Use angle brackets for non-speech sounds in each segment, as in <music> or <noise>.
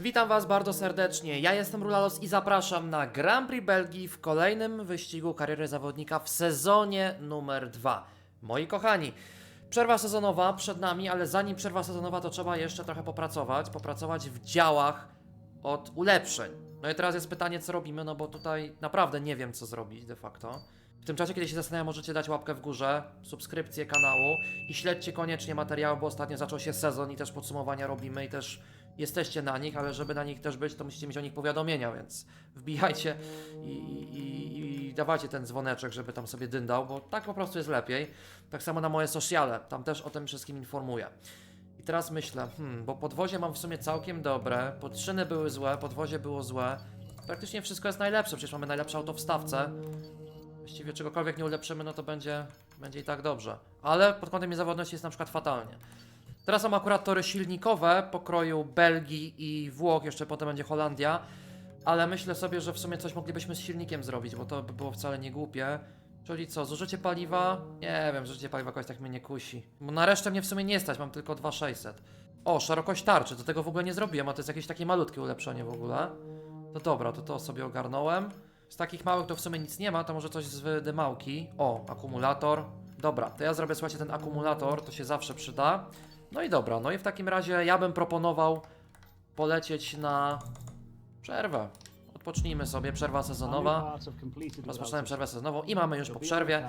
Witam Was bardzo serdecznie. Ja jestem Rulalos i zapraszam na Grand Prix Belgii w kolejnym wyścigu kariery zawodnika w sezonie numer 2. Moi kochani, przerwa sezonowa przed nami, ale zanim przerwa sezonowa, to trzeba jeszcze trochę popracować. Popracować w działach od ulepszeń. No i teraz jest pytanie, co robimy, no bo tutaj naprawdę nie wiem, co zrobić de facto. W tym czasie, kiedy się zastanawiam, możecie dać łapkę w górze, subskrypcję kanału i śledźcie koniecznie materiały, bo ostatnio zaczął się sezon i też podsumowania robimy i też jesteście na nich, ale żeby na nich też być, to musicie mieć o nich powiadomienia, więc wbijajcie i, i, i dawajcie ten dzwoneczek, żeby tam sobie dyndał, bo tak po prostu jest lepiej. Tak samo na moje sociale, tam też o tym wszystkim informuję. I teraz myślę, hmm, bo podwozie mam w sumie całkiem dobre, podszyny były złe, podwozie było złe. Praktycznie wszystko jest najlepsze, przecież mamy najlepsze auto w stawce. Właściwie czegokolwiek nie ulepszymy, no to będzie, będzie i tak dobrze. Ale pod kątem niezawodności jest na przykład fatalnie. Teraz są akurat tory silnikowe pokroju Belgii i Włoch, jeszcze potem będzie Holandia. Ale myślę sobie, że w sumie coś moglibyśmy z silnikiem zrobić, bo to by było wcale nie głupie. Czyli co, zużycie paliwa? Nie wiem, zużycie paliwa jakoś tak mnie nie kusi. Bo na resztę mnie w sumie nie stać, mam tylko 2600. O, szerokość tarczy, do tego w ogóle nie zrobiłem, a to jest jakieś takie malutkie ulepszenie w ogóle. To dobra, to to sobie ogarnąłem. Z takich małych to w sumie nic nie ma, to może coś z wydymałki. O, akumulator. Dobra, to ja zrobię, słuchajcie, ten akumulator, to się zawsze przyda. No i dobra, no i w takim razie ja bym proponował polecieć na przerwę. Odpocznijmy sobie, przerwa sezonowa. Rozpoczynamy przerwę sezonową i mamy już po przerwie.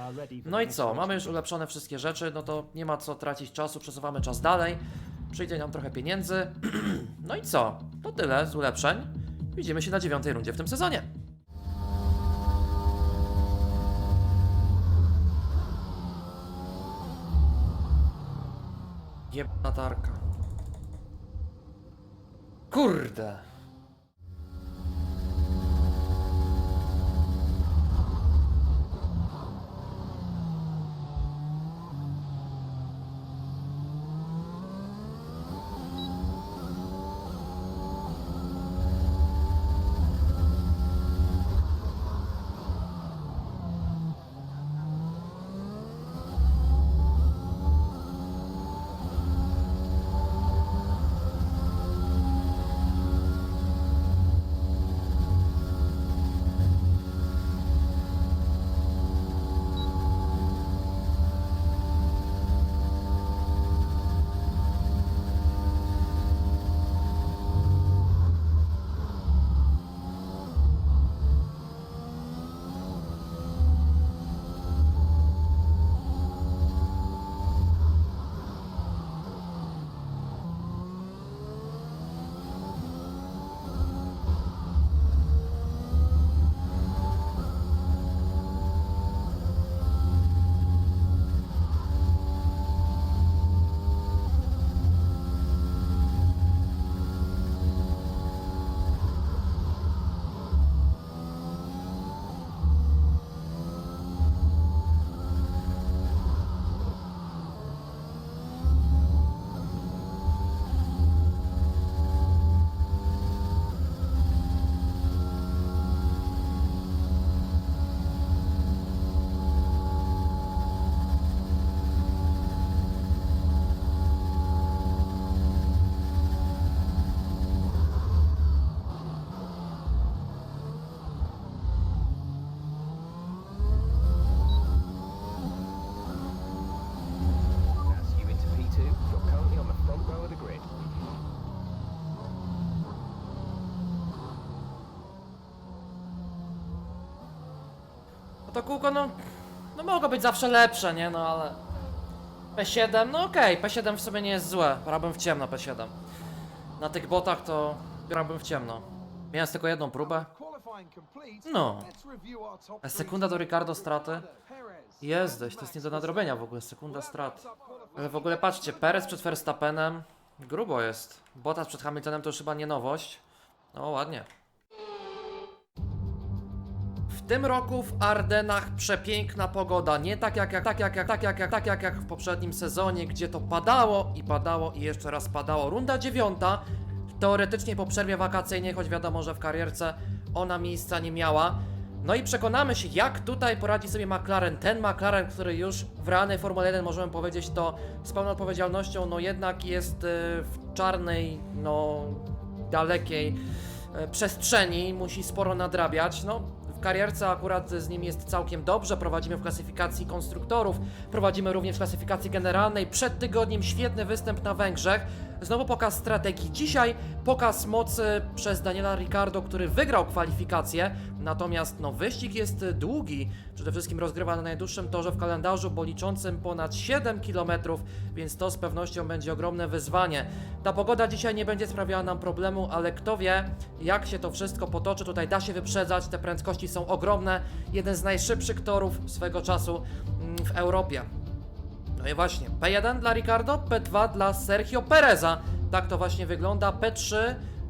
No i co? Mamy już ulepszone wszystkie rzeczy, no to nie ma co tracić czasu, przesuwamy czas dalej. Przyjdzie nam trochę pieniędzy. <clears throat> No i co? To tyle z ulepszeń. Widzimy się na dziewiątej rundzie w tym sezonie. Jebna tarka. Kurde. Kółko, no, no mogło być zawsze lepsze, nie? No ale... P7, no okej, P7 w sumie nie jest złe. Brałbym w ciemno P7. Na tych botach to brałbym w ciemno. Miałem tylko jedną próbę. No. Sekunda do Ricardo straty? Jezdeś, to jest nie do nadrobienia w ogóle, sekunda strat. Ale w ogóle patrzcie, Perez przed Verstappenem, grubo jest. Bottas przed Hamiltonem to już chyba nie nowość. No ładnie. Tym roku w Ardenach przepiękna pogoda, nie tak jak, jak, tak jak, jak, tak jak, jak, tak jak, jak w poprzednim sezonie, gdzie to padało i padało i jeszcze raz padało. Runda dziewiąta, teoretycznie po przerwie wakacyjnej, choć wiadomo, że w karierce ona miejsca nie miała. No i przekonamy się, jak tutaj poradzi sobie McLaren. Ten McLaren, który już w realnej Formule 1 możemy powiedzieć, to z pełną odpowiedzialnością, no jednak jest y, w czarnej, no dalekiej e, przestrzeni, musi sporo nadrabiać. No, karierce akurat z nim jest całkiem dobrze. Prowadzimy w klasyfikacji konstruktorów, prowadzimy również w klasyfikacji generalnej. Przed tygodniem świetny występ na Węgrzech. Znowu pokaz strategii. Dzisiaj pokaz mocy przez Daniela Ricardo, który wygrał kwalifikację. Natomiast no, wyścig jest długi. Przede wszystkim rozgrywa na najdłuższym torze w kalendarzu, bo liczącym ponad 7 km, więc to z pewnością będzie ogromne wyzwanie. Ta pogoda dzisiaj nie będzie sprawiała nam problemu, ale kto wie, jak się to wszystko potoczy. Tutaj da się wyprzedzać, te prędkości są ogromne. Jeden z najszybszych torów swego czasu mm, w Europie. No i właśnie, P1 dla Ricardo, P2 dla Sergio Pereza. Tak to właśnie wygląda. P3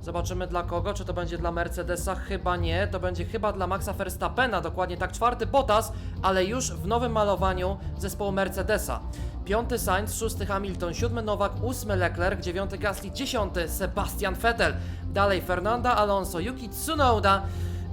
zobaczymy dla kogo, czy to będzie dla Mercedesa? Chyba nie, to będzie chyba dla Maxa Verstappena, dokładnie tak. Czwarty Bottas, ale już w nowym malowaniu zespołu Mercedesa. Piąty Sainz, szósty Hamilton, siódmy Nowak, ósmy Leclerc, dziewiąty Gasly, dziesiąty Sebastian Vettel. Dalej Fernanda Alonso, Yuki Tsunoda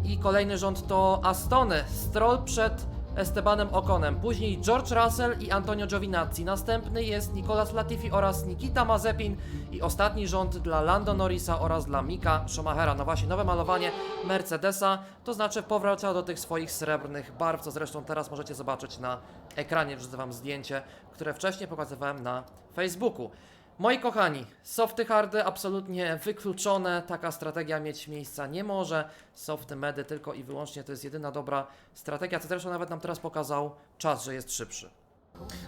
i kolejny rząd to Astony. Stroll przed Estebanem Okonem, później George Russell i Antonio Giovinazzi. Następny jest Nicolas Latifi oraz Nikita Mazepin i ostatni rząd dla Lando Norrisa oraz dla Mika Schumachera. No właśnie, nowe malowanie Mercedesa, to znaczy powraca do tych swoich srebrnych barw, co zresztą teraz możecie zobaczyć na ekranie. Wrzucę wam zdjęcie, które wcześniej pokazywałem na Facebooku. Moi kochani, softy hardy absolutnie wykluczone, taka strategia mieć miejsca nie może. Softy medy tylko i wyłącznie to jest jedyna dobra strategia, co zresztą nawet nam teraz pokazał czas, że jest szybszy.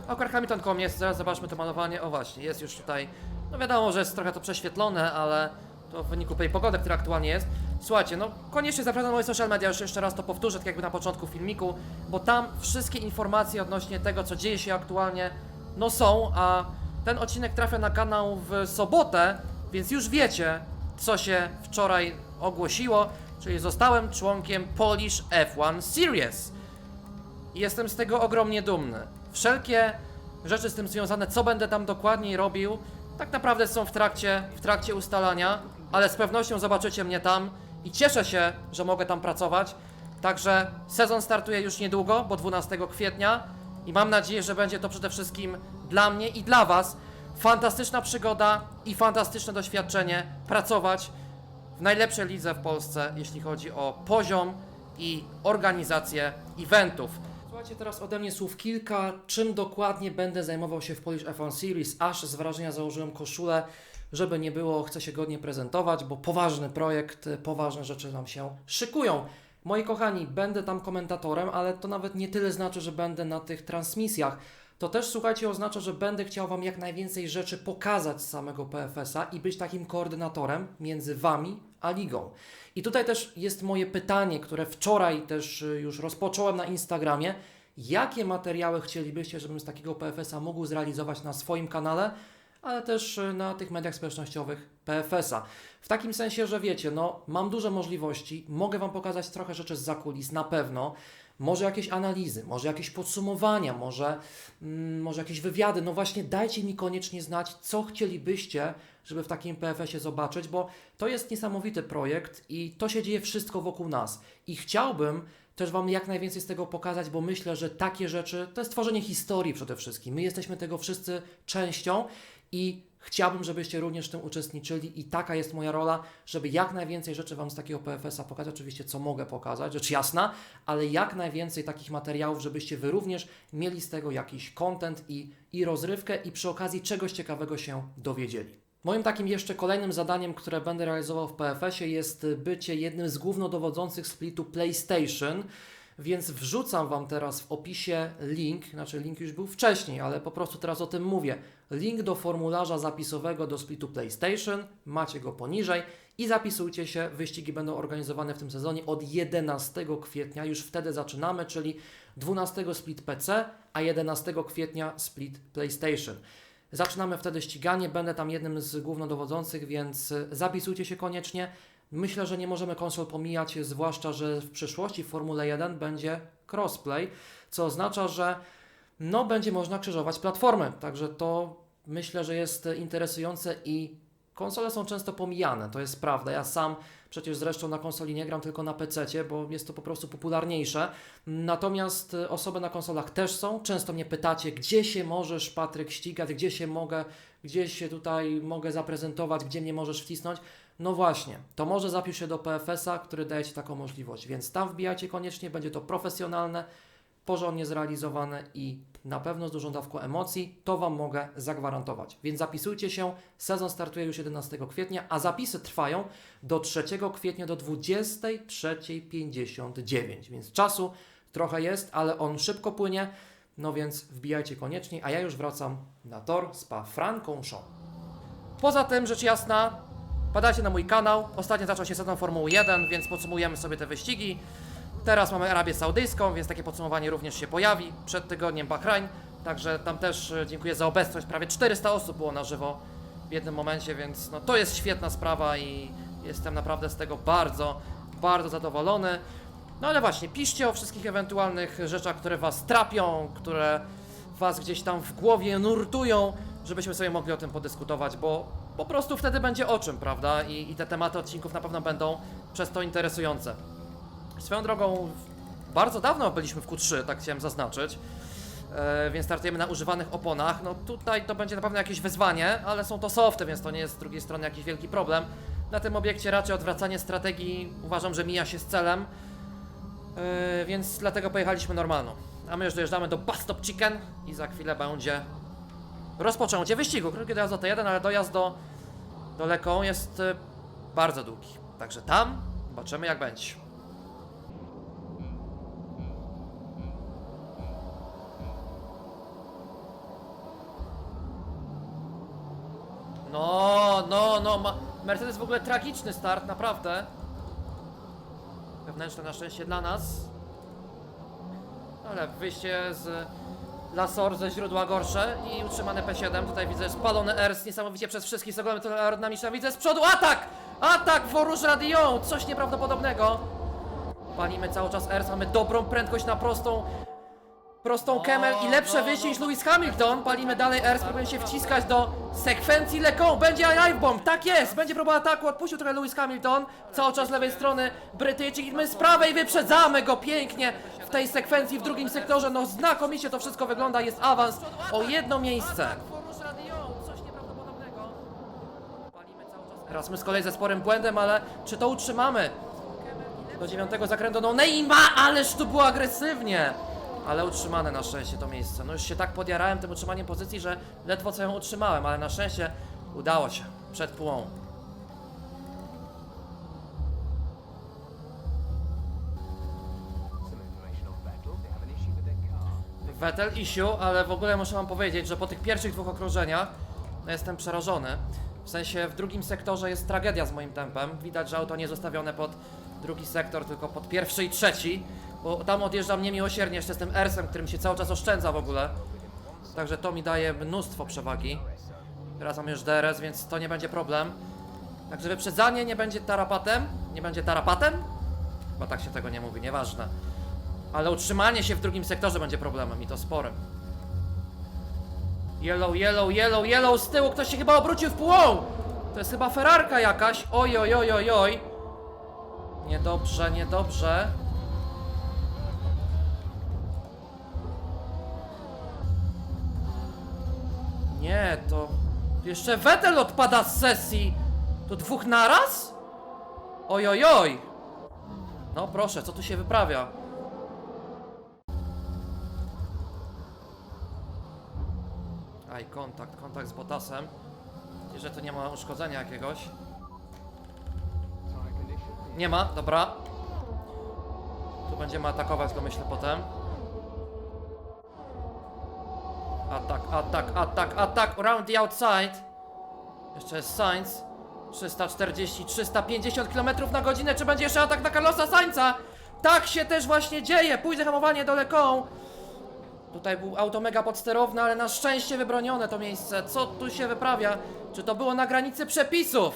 Akurat Hamilton.com jest, zaraz zobaczmy to malowanie. O właśnie, jest już tutaj, no wiadomo, że jest trochę to prześwietlone, ale to w wyniku tej pogody, która aktualnie jest. Słuchajcie, no koniecznie zapraszam na moje social media, już jeszcze raz to powtórzę, tak jakby na początku filmiku, bo tam wszystkie informacje odnośnie tego, co dzieje się aktualnie, no są, a ten odcinek trafia na kanał w sobotę, więc już wiecie, co się wczoraj ogłosiło, czyli zostałem członkiem Polish F1 Series. I jestem z tego ogromnie dumny. Wszelkie rzeczy z tym związane, co będę tam dokładniej robił, tak naprawdę są w trakcie, w trakcie ustalania, ale z pewnością zobaczycie mnie tam i cieszę się, że mogę tam pracować. Także sezon startuje już niedługo, bo 12 kwietnia i mam nadzieję, że będzie to przede wszystkim dla mnie i dla Was fantastyczna przygoda i fantastyczne doświadczenie pracować w najlepszej lidze w Polsce, jeśli chodzi o poziom i organizację eventów. Słuchajcie teraz ode mnie słów kilka, czym dokładnie będę zajmował się w Polish F1 Series, aż z wrażenia założyłem koszulę, żeby nie było, chcę się godnie prezentować, bo poważny projekt, poważne rzeczy nam się szykują. Moi kochani, będę tam komentatorem, ale to nawet nie tyle znaczy, że będę na tych transmisjach. To też, słuchajcie, oznacza, że będę chciał Wam jak najwięcej rzeczy pokazać z samego PFS-a i być takim koordynatorem między Wami a ligą. I tutaj też jest moje pytanie, które wczoraj też y, już rozpocząłem na Instagramie. Jakie materiały chcielibyście, żebym z takiego PFS-a mógł zrealizować na swoim kanale, ale też y, na tych mediach społecznościowych PFS-a. W takim sensie, że wiecie, no mam duże możliwości, mogę Wam pokazać trochę rzeczy z zakulis, na pewno. Może jakieś analizy, może jakieś podsumowania, może, mm, może jakieś wywiady. No właśnie, dajcie mi koniecznie znać, co chcielibyście, żeby w takim PFS-ie zobaczyć, bo to jest niesamowity projekt i to się dzieje wszystko wokół nas. I chciałbym też Wam jak najwięcej z tego pokazać, bo myślę, że takie rzeczy to jest tworzenie historii przede wszystkim. My jesteśmy tego wszyscy częścią i chciałbym, żebyście również w tym uczestniczyli i taka jest moja rola, żeby jak najwięcej rzeczy Wam z takiego PFS-a pokazać. Oczywiście, co mogę pokazać, rzecz jasna, ale jak najwięcej takich materiałów, żebyście Wy również mieli z tego jakiś content i, i rozrywkę i przy okazji czegoś ciekawego się dowiedzieli. Moim takim jeszcze kolejnym zadaniem, które będę realizował w PFS-ie jest bycie jednym z głównodowodzących splitu PlayStation. Więc wrzucam Wam teraz w opisie link, znaczy link już był wcześniej, ale po prostu teraz o tym mówię. Link do formularza zapisowego do splitu PlayStation, macie go poniżej i zapisujcie się. Wyścigi będą organizowane w tym sezonie od 11 kwietnia, już wtedy zaczynamy, czyli 12 split PC, a 11 kwietnia split PlayStation. Zaczynamy wtedy ściganie, będę tam jednym z głównodowodzących, więc y, zapisujcie się koniecznie. Myślę, że nie możemy konsol pomijać, zwłaszcza, że w przyszłości w Formule 1 będzie crossplay, co oznacza, że no, będzie można krzyżować platformy. Także to myślę, że jest interesujące i konsole są często pomijane, to jest prawda. Ja sam przecież zresztą na konsoli nie gram, tylko na PC, bo jest to po prostu popularniejsze. Natomiast osoby na konsolach też są. Często mnie pytacie, gdzie się możesz, Patryk, ścigać, gdzie się mogę, gdzie się tutaj mogę zaprezentować, gdzie mnie możesz wcisnąć. No właśnie, to może zapisz się do PFS-a, który daje Ci taką możliwość, więc tam wbijajcie koniecznie, będzie to profesjonalne, porządnie zrealizowane i na pewno z dużą dawką emocji, to Wam mogę zagwarantować. Więc zapisujcie się, sezon startuje już 11 kwietnia, a zapisy trwają do 3 kwietnia do 23.59, więc czasu trochę jest, ale on szybko płynie, no więc wbijajcie koniecznie, a ja już wracam na tor Spa Francorchamps. Poza tym, rzecz jasna, padajcie na mój kanał. Ostatnio zaczął się sezon Formuły 1, więc podsumujemy sobie te wyścigi. Teraz mamy Arabię Saudyjską, więc takie podsumowanie również się pojawi. Przed tygodniem Bahrain, także tam też e, dziękuję za obecność. Prawie 400 osób było na żywo w jednym momencie, więc no, to jest świetna sprawa i jestem naprawdę z tego bardzo, bardzo zadowolony. No ale właśnie, piszcie o wszystkich ewentualnych rzeczach, które Was trapią, które Was gdzieś tam w głowie nurtują, żebyśmy sobie mogli o tym podyskutować, bo po prostu wtedy będzie o czym, prawda? I, i te tematy odcinków na pewno będą przez to interesujące. Swoją drogą, bardzo dawno byliśmy w Q3, tak chciałem zaznaczyć. E, więc startujemy na używanych oponach. No tutaj to będzie na pewno jakieś wyzwanie, ale są to softy, więc to nie jest z drugiej strony jakiś wielki problem. Na tym obiekcie raczej odwracanie strategii uważam, że mija się z celem. E, więc dlatego pojechaliśmy normalną. A my już dojeżdżamy do Bus Stop Chicken i za chwilę będzie rozpoczęcie wyścigu. Krótki dojazd do T1, ale dojazd do, do Leką jest e, bardzo długi. Także tam zobaczymy jak będzie. No, no, no, ma... Mercedes w ogóle tragiczny start, naprawdę. Wewnętrzne na szczęście dla nas. Ale wyjście z Lasor ze źródła gorsze i utrzymane P7. Tutaj widzę spalony Ers niesamowicie przez wszystkich z ogólnym aerodynamicznym. Widzę z przodu atak! Atak Worusz Radio! Coś nieprawdopodobnego. Palimy cały czas Ers, mamy dobrą prędkość na prostą prostą Kemel i lepsze wyjście niż Lewis Hamilton. Palimy dalej R, spróbujemy się wciskać do sekwencji Lecą. Będzie live bomb, tak jest! Będzie próba ataku, odpuścił trochę Lewis Hamilton. Cały czas z lewej strony Brytyjczyk i my z prawej wyprzedzamy go pięknie w tej sekwencji w drugim sektorze. No znakomicie to wszystko wygląda, jest awans o jedno miejsce. Teraz my z kolei ze sporym błędem, ale czy to utrzymamy? Do dziewiątego zakrętu, no Neymar, ależ tu było agresywnie! Ale utrzymane na szczęście to miejsce. No już się tak podjarałem tym utrzymaniem pozycji, że ledwo co ją utrzymałem, ale na szczęście udało się. Przed car. Vettel issue, ale w ogóle muszę wam powiedzieć, że po tych pierwszych dwóch okrążeniach no jestem przerażony. W sensie w drugim sektorze jest tragedia z moim tempem. Widać, że auto nie zostawione pod drugi sektor, tylko pod pierwszy i trzeci. Bo tam odjeżdżam niemiłosiernie jeszcze z tym Ersem, którym się cały czas oszczędza w ogóle. Także to mi daje mnóstwo przewagi. Teraz mam już DRS, więc to nie będzie problem. Także wyprzedzanie nie będzie tarapatem. Nie będzie tarapatem? Chyba tak się tego nie mówi, nieważne. Ale utrzymanie się w drugim sektorze będzie problemem i to sporym. Yellow, yellow, yellow, yellow z tyłu ktoś się chyba obrócił w pół! To jest chyba ferarka jakaś. Oj, oj, oj, oj, oj. Niedobrze, niedobrze. Nie, to... Jeszcze Vettel odpada z sesji. To dwóch naraz? Oj, oj, oj. No proszę, co tu się wyprawia? Aj, kontakt, kontakt z Botasem. I że tu nie ma uszkodzenia jakiegoś. Nie ma, dobra. Tu będziemy atakować go, myślę, potem. Atak, atak, atak, atak, around the outside. Jeszcze jest Sainz. 340, 350 km na godzinę. Czy będzie jeszcze atak na Carlosa Sainza? Tak się też właśnie dzieje. Pójdzie hamowanie doleką. Tutaj był auto mega podsterowne, ale na szczęście wybronione to miejsce. Co tu się wyprawia? Czy to było na granicy przepisów?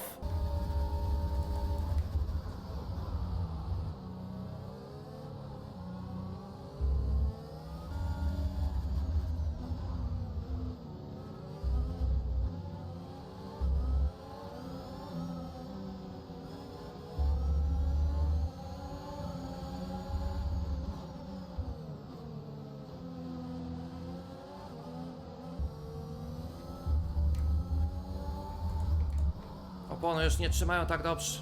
Opony już nie trzymają tak dobrze.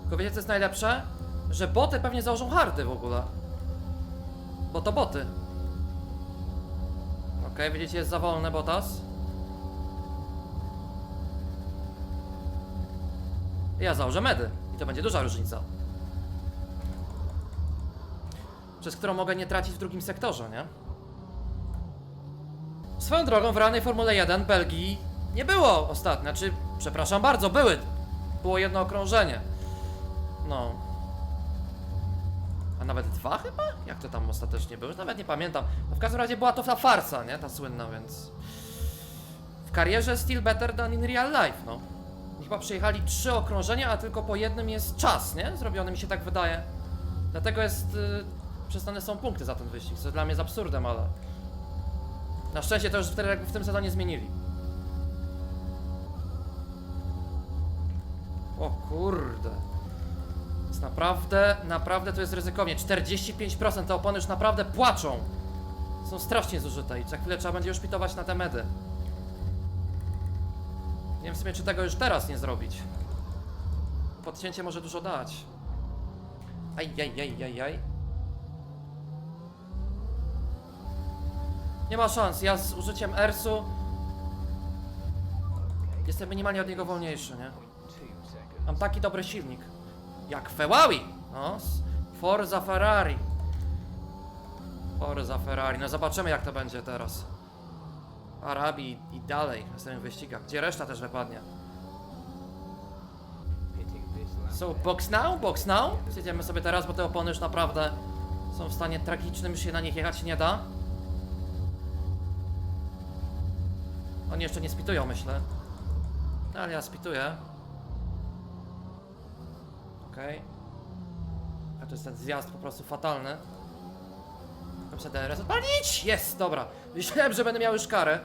Tylko wiecie co jest najlepsze? Że boty pewnie założą hardy w ogóle. Bo to boty. Okej, widzicie, jest za wolny botas. Ja założę medy. I to będzie duża różnica. Przez którą mogę nie tracić w drugim sektorze, nie? Swoją drogą w realnej Formule 1 Belgii nie było ostatnio. Znaczy, przepraszam bardzo, były. Było jedno okrążenie. No. A nawet dwa chyba? Jak to tam ostatecznie było? Nawet nie pamiętam. No w każdym razie była to ta farsa, nie? Ta słynna, więc... W karierze still better than in real life, no. Chyba przejechali trzy okrążenia, a tylko po jednym jest czas, nie? Zrobiony mi się tak wydaje. Dlatego jest... Yy, przestane są punkty za ten wyścig, co dla mnie jest absurdem, ale... Na szczęście to już jakby w tym sezonie zmienili. O kurde. Jest naprawdę, naprawdę to jest ryzykownie. 45% te opony już naprawdę płaczą. Są strasznie zużyte i za chwilę trzeba będzie już pitować na te medy. Nie wiem w sumie, czy tego już teraz nie zrobić. Podcięcie może dużo dać. Aj, aj, aj, aj, aj. Nie ma szans, ja z użyciem Ersu jestem minimalnie od niego wolniejszy, nie? Mam taki dobry silnik. Jak Feławi! No, Forza Ferrari. Forza Ferrari. No zobaczymy jak to będzie teraz. Arabii i dalej w następnych wyścigach, gdzie reszta też wypadnie. So, box now, box now. Zjedziemy sobie teraz, bo te opony już naprawdę są w stanie tragicznym, już się na nich jechać nie da. Oni jeszcze nie spitują, myślę. No, ale ja spituję. Okej. A to jest ten zjazd po prostu fatalny. Muszę DRS odpalić! Jest, dobra. Myślałem, że będę miał już karę.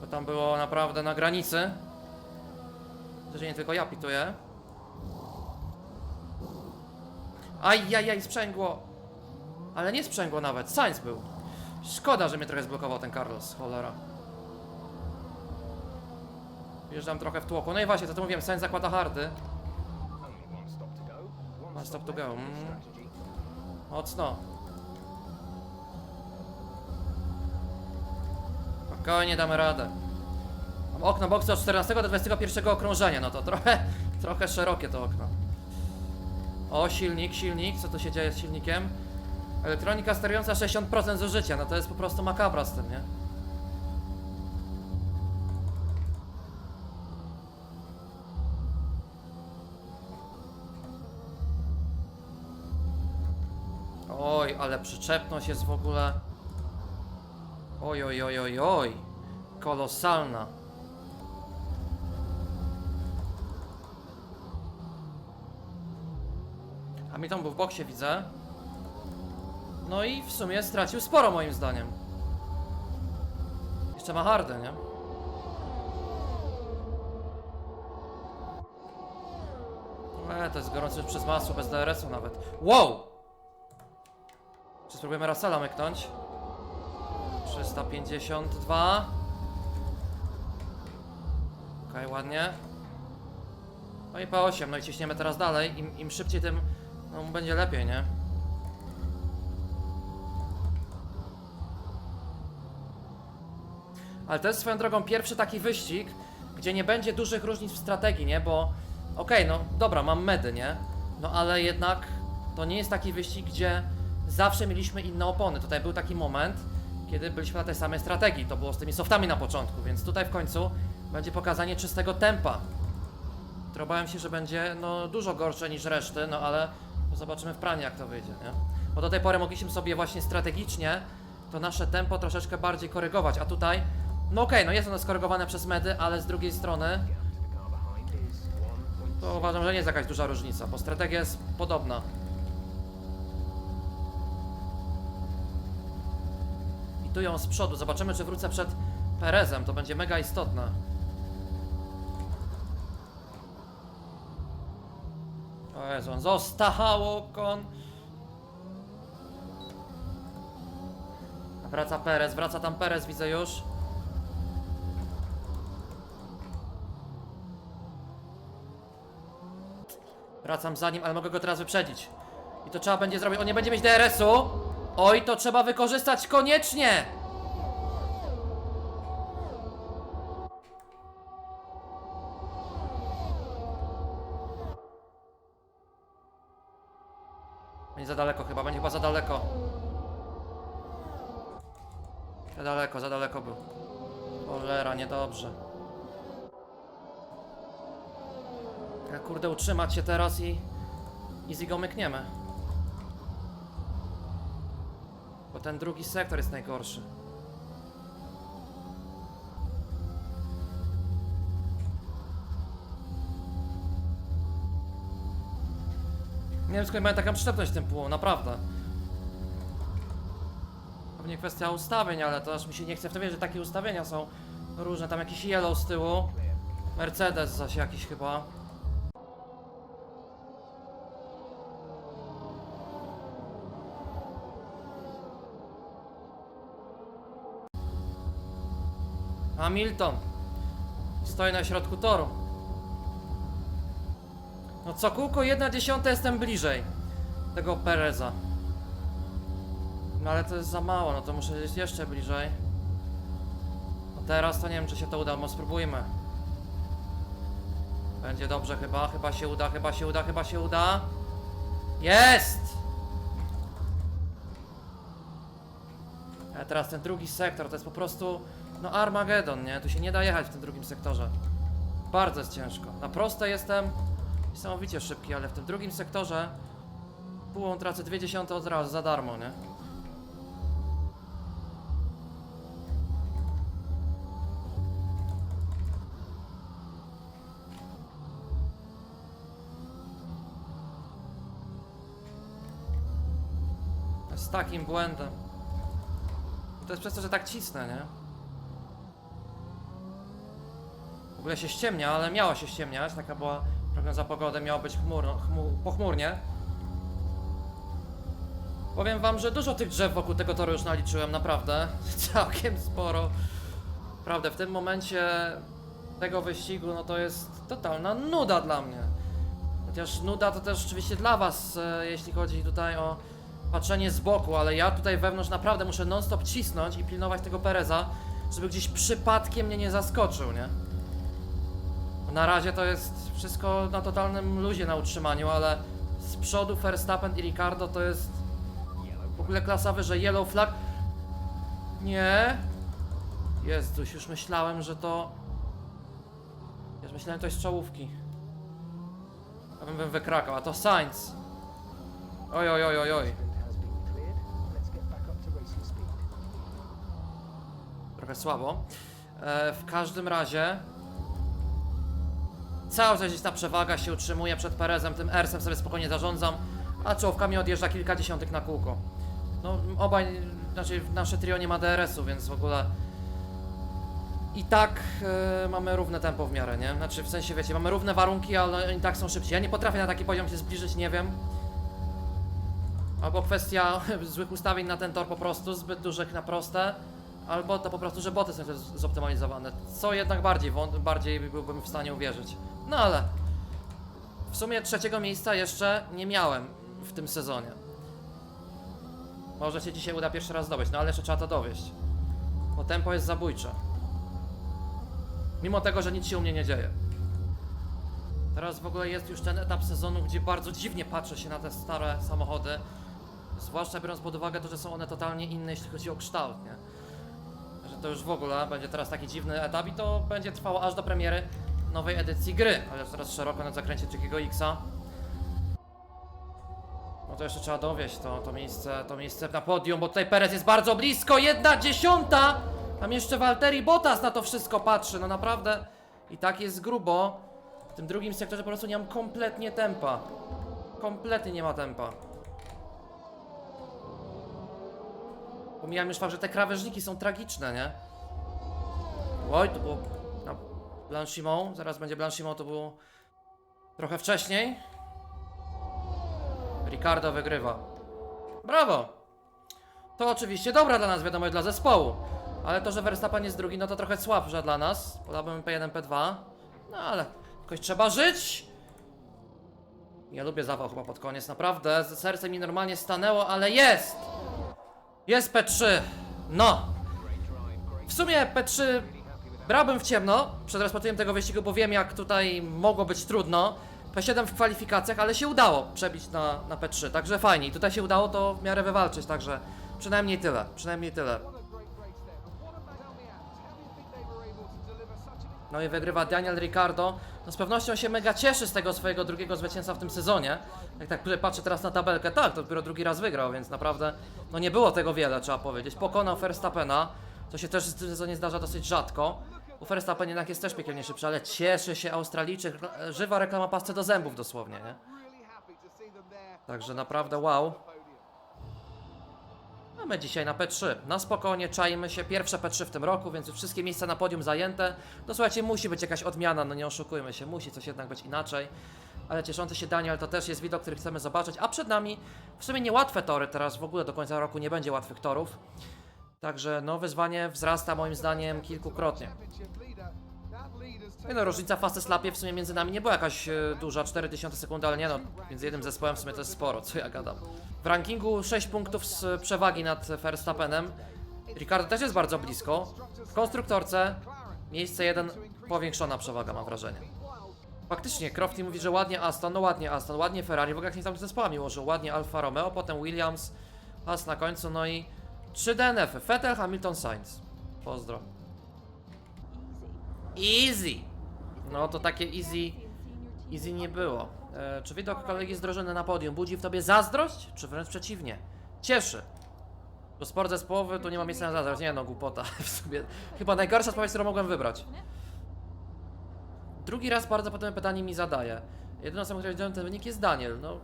Bo tam było naprawdę na granicy. Że nie tylko ja pituję. Ajajaj, sprzęgło! Ale nie sprzęgło nawet, Sainz był. Szkoda, że mnie trochę zblokował ten Carlos, cholera. Wjeżdżam trochę w tłoku. No i właśnie, co to mówiłem, Sainz zakłada hardy. Only one stop to One stop to go, mm. Mocno. Spokojnie damy radę. Mam okno boksu od 14 do 21 okrążenia, no to trochę, <laughs> trochę szerokie to okno. O, silnik, silnik, co tu się dzieje z silnikiem? Elektronika sterująca 60% zużycia, no to jest po prostu makabra z tym, nie? Przyczepność jest w ogóle. Oj, oj, oj, oj, oj. Kolosalna. Hamilton był w boksie, widzę. No i w sumie stracił sporo, moim zdaniem. Jeszcze ma hardę, nie? E, to jest gorący przez masło, bez DRS-u nawet. Wow! Czy spróbujemy Russella myknąć? 352 Okej, ładnie No i P8, no i ciśniemy teraz dalej Im, im szybciej tym, no będzie lepiej, nie? Ale to jest swoją drogą pierwszy taki wyścig Gdzie nie będzie dużych różnic w strategii, nie? Bo okej, no dobra, mam medy, nie? No ale jednak to nie jest taki wyścig, gdzie zawsze mieliśmy inne opony. Tutaj był taki moment, kiedy byliśmy na tej samej strategii. To było z tymi softami na początku, więc tutaj w końcu będzie pokazanie czystego tempa. które Obawiam się, że będzie no, dużo gorsze niż reszty, no ale zobaczymy w pranie jak to wyjdzie, nie? Bo do tej pory mogliśmy sobie właśnie strategicznie to nasze tempo troszeczkę bardziej korygować, a tutaj, no okej, no jest ono skorygowane przez medy, ale z drugiej strony Gap to the car behind is 1.6. to uważam, że nie jest jakaś duża różnica, bo strategia jest podobna. dują z przodu. Zobaczymy, czy wrócę przed Perezem. To będzie mega istotne. O Jezu, on zostało kon. Wraca Perez, wraca tam Perez, widzę już. Wracam za nim, ale mogę go teraz wyprzedzić. I to trzeba będzie zrobić. On nie będzie mieć DRS-u. Oj, to trzeba wykorzystać koniecznie! Będzie za daleko chyba, będzie chyba za daleko. Za daleko, za daleko był. Cholera, niedobrze. Ja kurde utrzymać się teraz i... Easy go Ten drugi sektor jest najgorszy. Nie wiem skąd mają taką przyczepność tym pół, naprawdę. Pewnie kwestia ustawień, ale to aż mi się nie chce w to wierzyć, że takie ustawienia są różne. Tam jakiś yellow z tyłu. Mercedes zaś jakiś chyba. Hamilton. Stoi na środku toru. No co kółko jedna dziesiąta jestem bliżej tego Pereza. No ale to jest za mało, no to muszę być jeszcze bliżej. No teraz to nie wiem czy się to uda, no spróbujmy. Będzie dobrze chyba, chyba się uda, chyba się uda, chyba się uda. Jest! A teraz ten drugi sektor to jest po prostu no Armagedon, nie? Tu się nie da jechać w tym drugim sektorze. Bardzo jest ciężko. Na proste jestem niesamowicie szybki, ale w tym drugim sektorze półą tracę dwie dziesiąte od razu za darmo, nie? Z takim błędem. To jest przez to, że tak cisnę, nie? W ogóle się ściemnia, ale miało się ściemniać. Taka była prognoza pogody, miało być chmurno, chmu, pochmurnie. Powiem wam, że dużo tych drzew wokół tego toru już naliczyłem, naprawdę. <laughs> Całkiem sporo. Naprawdę, w tym momencie tego wyścigu, no to jest totalna nuda dla mnie. Chociaż nuda to też oczywiście dla was, e, jeśli chodzi tutaj o patrzenie z boku, ale ja tutaj wewnątrz naprawdę muszę non-stop cisnąć i pilnować tego Pereza, żeby gdzieś przypadkiem mnie nie zaskoczył, nie? Na razie to jest wszystko na totalnym luzie na utrzymaniu, ale z przodu Verstappen i Ricardo to jest w ogóle klasa wyżej. Yellow flag. Nie. Jezus, już myślałem, że to... Już myślałem, że to jest czołówki. Ja bym, bym wykrakał, a to Sainz. Oj, oj, oj, oj, oj. Trochę słabo. E, w każdym razie cały czas gdzieś ta przewaga się utrzymuje przed Perezem, tym Ersem sobie spokojnie zarządzam, a czołówkami odjeżdża kilka dziesiątych na kółko. No obaj, znaczy nasze trio nie ma DRS-u, więc w ogóle i tak e, mamy równe tempo w miarę, nie? Znaczy w sensie wiecie, mamy równe warunki, ale oni tak są szybciej. Ja nie potrafię na taki poziom się zbliżyć, nie wiem. Albo kwestia <laughs> złych ustawień na ten tor po prostu, zbyt dużych na proste, albo to po prostu, że boty są zoptymalizowane. Co jednak bardziej, bardziej byłbym w stanie uwierzyć. No ale w sumie trzeciego miejsca jeszcze nie miałem w tym sezonie. Może się dzisiaj uda pierwszy raz zdobyć, no ale jeszcze trzeba to dowieść. Bo tempo jest zabójcze. Mimo tego, że nic się u mnie nie dzieje. Teraz w ogóle jest już ten etap sezonu, gdzie bardzo dziwnie patrzę się na te stare samochody. Zwłaszcza biorąc pod uwagę to, że są one totalnie inne, jeśli chodzi o kształt, nie? To już w ogóle będzie teraz taki dziwny etap i to będzie trwało aż do premiery nowej edycji gry, ale teraz szeroko na zakręcie Trickiego Xa. No to jeszcze trzeba dowieść to, to miejsce, to miejsce na podium, bo tutaj Perez jest bardzo blisko, jedna dziesiąta! Tam jeszcze Walteri Bottas na to wszystko patrzy, no naprawdę. I tak jest grubo. W tym drugim sektorze po prostu nie mam kompletnie tempa. Kompletnie nie ma tempa. Pomijam już fakt, że te krawężniki są tragiczne, nie? Oj, to było na Blanchimont, zaraz będzie Blanchimont, to było trochę wcześniej. Ricardo wygrywa. Brawo! To oczywiście dobra dla nas, wiadomo, i dla zespołu. Ale to, że Verstappen jest drugi, no to trochę słabsze dla nas. Podałbym P1, P2. No ale jakoś trzeba żyć. Nie lubię zawał chyba pod koniec, naprawdę. Serce mi normalnie stanęło, ale jest! Jest P3! No! W sumie P3 brałbym w ciemno przed rozpoczęciem tego wyścigu, bo wiem jak tutaj mogło być trudno. P7 w kwalifikacjach, ale się udało przebić na, na P3, także fajnie. I tutaj się udało to w miarę wywalczyć, także przynajmniej tyle, przynajmniej tyle. No i wygrywa Daniel Ricardo. No z pewnością się mega cieszy z tego swojego drugiego zwycięstwa w tym sezonie. Jak tak patrzę teraz na tabelkę, tak, to dopiero drugi raz wygrał, więc naprawdę no nie było tego wiele, trzeba powiedzieć. Pokonał Verstappena, co się też w tym sezonie zdarza dosyć rzadko. U Verstappen jednak jest też piekielnie szybszy, ale cieszy się Australijczyk, żywa reklama pasce do zębów dosłownie, nie? Także naprawdę wow. Podium. A my dzisiaj na P3. Na spokojnie czajmy się. Pierwsze P3 w tym roku, więc już wszystkie miejsca na podium zajęte. No słuchajcie, musi być jakaś odmiana, no nie oszukujmy się, musi coś jednak być inaczej. Ale cieszący się Daniel to też jest widok, który chcemy zobaczyć. A przed nami w sumie niełatwe tory, teraz w ogóle do końca roku nie będzie łatwych torów. Także no wyzwanie wzrasta moim zdaniem kilkukrotnie. Nie no, różnica w fastest lapie w sumie między nami nie była jakaś e, duża, 4000 sekundy, ale nie no, między jednym zespołem w sumie to jest sporo, co ja gadam. W rankingu 6 punktów z przewagi nad Verstappenem. Ricardo też jest bardzo blisko. W konstruktorce miejsce 1 powiększona przewaga mam wrażenie. Faktycznie, Crofty mówi, że ładnie Aston, no ładnie Aston, ładnie Ferrari, w ogóle jak się tam zespołami ułożył, ładnie Alfa Romeo, potem Williams, Haas na końcu, no i 3 DNF, -y. Vettel, Hamilton, Sainz. Pozdro. Easy. No to takie easy, easy nie było. E, czy widok kolegi z drużyny na podium budzi w tobie zazdrość, czy wręcz przeciwnie? Cieszy. Bo sport zespołowy to nie ma miejsca na zazdrość. Nie no, głupota. <laughs> W chyba najgorsza odpowiedź, którą mogłem wybrać. Drugi raz bardzo podobne pytanie mi zadaje. Jedyną osobą, która widziałem ten wynik jest Daniel. No,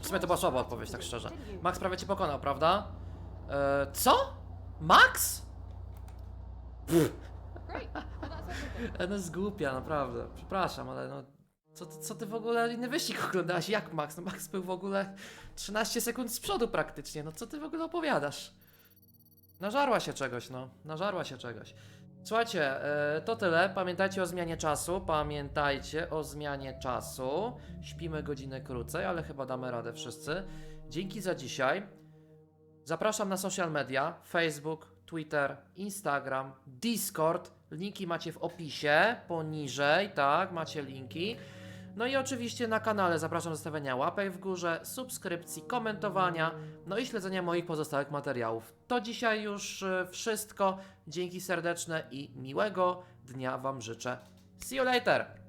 w sumie to była słaba odpowiedź, tak szczerze. Max prawie cię pokonał, prawda? E, co? Max? E, <laughs> No jest głupia, naprawdę. Przepraszam, ale no. Co, ty- co ty w ogóle inny wyścig oglądałaś? Jak Max? No Max był w ogóle 13 sekund z przodu praktycznie. No co ty w ogóle opowiadasz? Nażarła się czegoś, no. Nażarła się czegoś. Słuchajcie, e, to tyle. Pamiętajcie o zmianie czasu. Pamiętajcie o zmianie czasu. Śpimy godzinę krócej, ale chyba damy radę wszyscy. Dzięki za dzisiaj. Zapraszam na social media: Facebook, Twitter, Instagram, Discord. Linki macie w opisie poniżej, tak, macie linki. No i oczywiście na kanale zapraszam do zostawiania łapek w górze, subskrypcji, komentowania, no i śledzenia moich pozostałych materiałów. To dzisiaj już e, wszystko. Dzięki serdeczne i miłego dnia Wam życzę. See you later!